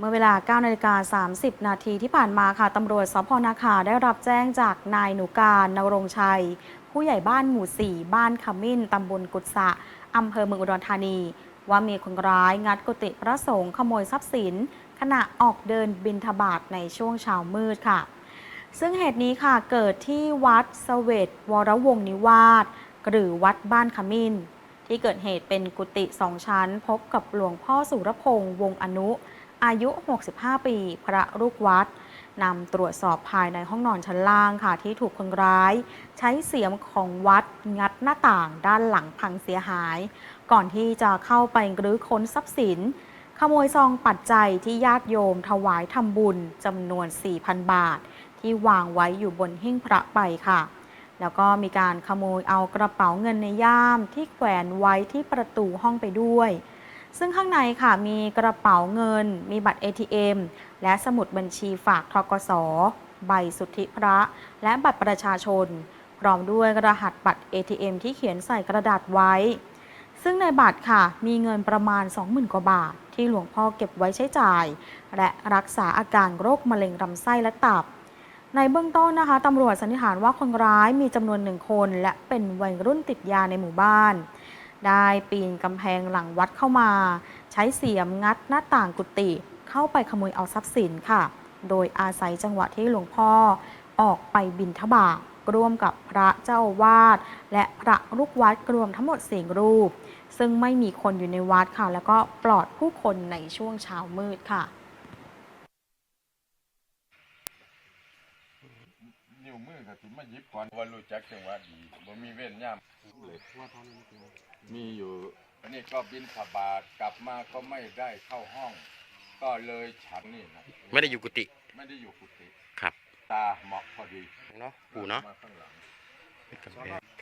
เมื่อเวลา9นาฬิกา30 นาทีที่ผ่านมาค่ะตำรวจสพนาคาได้รับแจ้งจากนายหนูการนรงชัย ผู้ใหญ่บ้านหมู่ 4 บ้านขมิ้นตำบลกุศะอำเภอเมืองอุดรธานี ว่ามีคนร้ายงัดกุฏิพระสงฆ์ขโมยทรัพย์สิน ขณะออกเดินบินทบาทในช่วงเช้ามืดค่ะ ซึ่งเหตุนี้ค่ะเกิดที่วัดเสวตวรวงนิวาสหรือวัดบ้านขมิ้น ที่เกิดเหตุเป็นกุฏิสองชั้น พบกับหลวงพ่อสุรพงษ์วงศ์อนุ อายุ 65 ปี พระลูกวัดนำตรวจสอบภายในห้องนอนชั้นล่างค่ะ ที่ถูกคนร้าย ใช้เสียมของวัดงัดหน้าต่างด้านหลังพังเสียหาย ก่อนที่จะเข้าไปรื้อค้นทรัพย์สิน ขโมยซองปัจจัยที่ญาติโยมถวายทำบุญจำนวน 4,000 บาท ที่วางไว้อยู่บนหิ้งพระไปค่ะ แล้วก็มีการขโมยเอากระเป๋าเงินในย่ามที่แขวนไว้ที่ประตูห้องไปด้วย ซึ่งข้างในค่ะมีกระเป๋าเงิน มีบัตร ATM และสมุดบัญชีฝากทกส ใบสุทธิพระ และบัตรประชาชน พร้อมด้วยรหัสบัตร ATM ที่เขียนใส่กระดาษไว้ ซึ่งในบัตรค่ะมีเงินประมาณ 20,000 กว่าบาท ที่หลวงพ่อเก็บไว้ใช้จ่าย และรักษาอาการโรคมะเร็งลำไส้และตับในเบื้องต้นนะคะตำรวจสันนิษฐานว่าคนร้ายมีจำนวนหนึ่งคน และเป็นวัยรุ่นติดยาในหมู่บ้าน ได้ปีนกำแพงหลังวัดเข้ามา ใช้เสียมงัดหน้าต่างกุฏิเข้าไปขโมยเอาทรัพย์สินค่ะ โดยอาศัยจังหวะที่หลวงพ่อออกไปบินทบาทร่วมกับพระเจ้าวาดและพระลูกวัดรวมทั้งหมดสี่รูป ซึ่งไม่มีคนอยู่ในวัดค่ะ แล้วก็ปลอดผู้คนในช่วงเช้ามืดค่ะ นิ้วมือก็สิมาหยิบก่อนว่ารู้จักจังหวะดีบ่มีเว้นย่ามมีอยู่อันนี้ก็บินผบาทกลับมาก็ไม่ได้เข้าห้อง ก็เลยฉันนี่นะไม่ได้อยู่กุฏิไม่ได้อยู่กุฏิครับ ตาเหมาะพอดีเนาะปู่เนาะมาข้างหลัง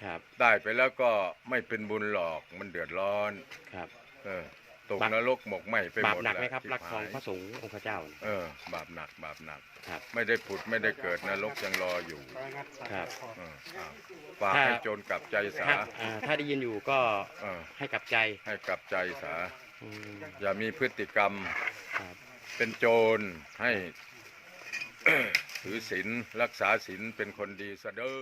ครับ ได้ไปแล้วก็ไม่เป็นบุญหรอกมันเดือดร้อนครับ เออ ตกบาปนรกหมกไหมไปหบาปมดหนักไหมแล้วครับชิรักทองหายพระสงฆ์องค์พระเจ้าเออบาปหนักบาปหนัก ครับ ไม่ได้ผุดไม่ได้เกิดนรกยังรออยู่ครับ เอออ้าวฝากถ้า ให้โจรกลับใจสาถ้าอ่าถ้าได้ยินอยู่ก็เออให้กลับใจให้กลับใจสา อืมอย่ามีพฤติกรรมครับเป็นโจรให้ ถือศีลรักษาศีลเป็นคนดีซะเด้อ